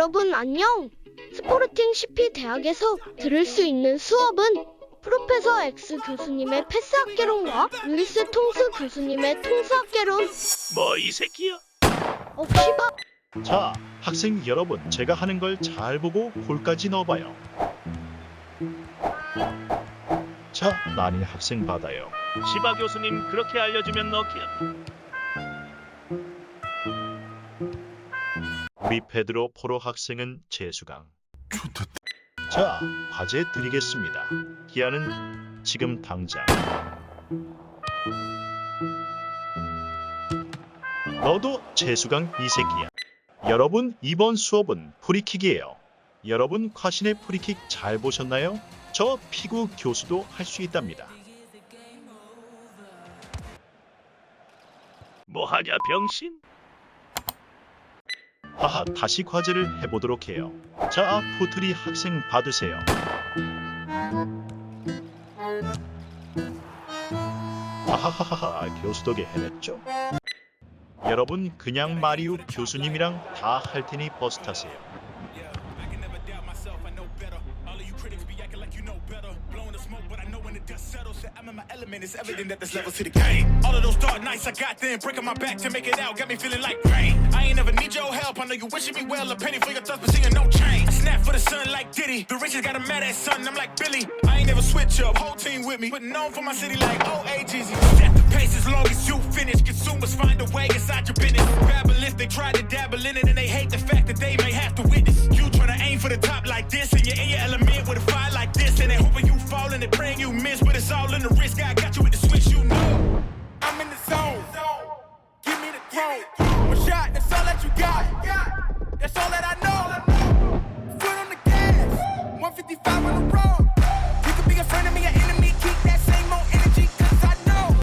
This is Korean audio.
여러분 안녕. 스포르팅 CP 대학에서 들을 수 있는 수업은 프로페서 X 교수님의 패스학개론과 루이스 통스 교수님의 통스학개론. 뭐 이 새끼야? 억시바 자, 학생 여러분, 제가 하는 걸 잘 보고 골까지 넣어봐요. 자, 난이 학생 받아요. 시바 교수님 그렇게 알려주면 넣기야. 우리 페드로 포로 학생은 재수강. 자, 과제 드리겠습니다. 기한은 지금 당장. 너도 재수강 이 새끼야. 여러분, 이번 수업은 프리킥이에요. 여러분, 과신의 프리킥 잘 보셨나요? 저 피구 교수도 할 수 있답니다. 뭐하냐 병신? 하하, 다시 과제를 해보도록 해요. 자, 포트리 학생 받으세요. 하하하하, 교수 덕에 해냈죠. 여러분, 그냥 마리우 교수님이랑 다 할 테니 버스 타세요. I can never doubt myself, I know dust settles. I'm in my element, it's evident that there's levels to the game. All of those dark nights I got them, breaking my back to make it out, got me feeling like rain. I ain't never need your help, I know you wishing me well, a penny for your thoughts, but seeing no change. Snap for the sun like Diddy, the richest got a mad ass son, I'm like Billy. I ain't never switch up, whole team with me, putting on for my city like OAGZ. Set the pace as long as you finish, consumers find a way inside your business. Babble they try to dabble in it, and praying you miss,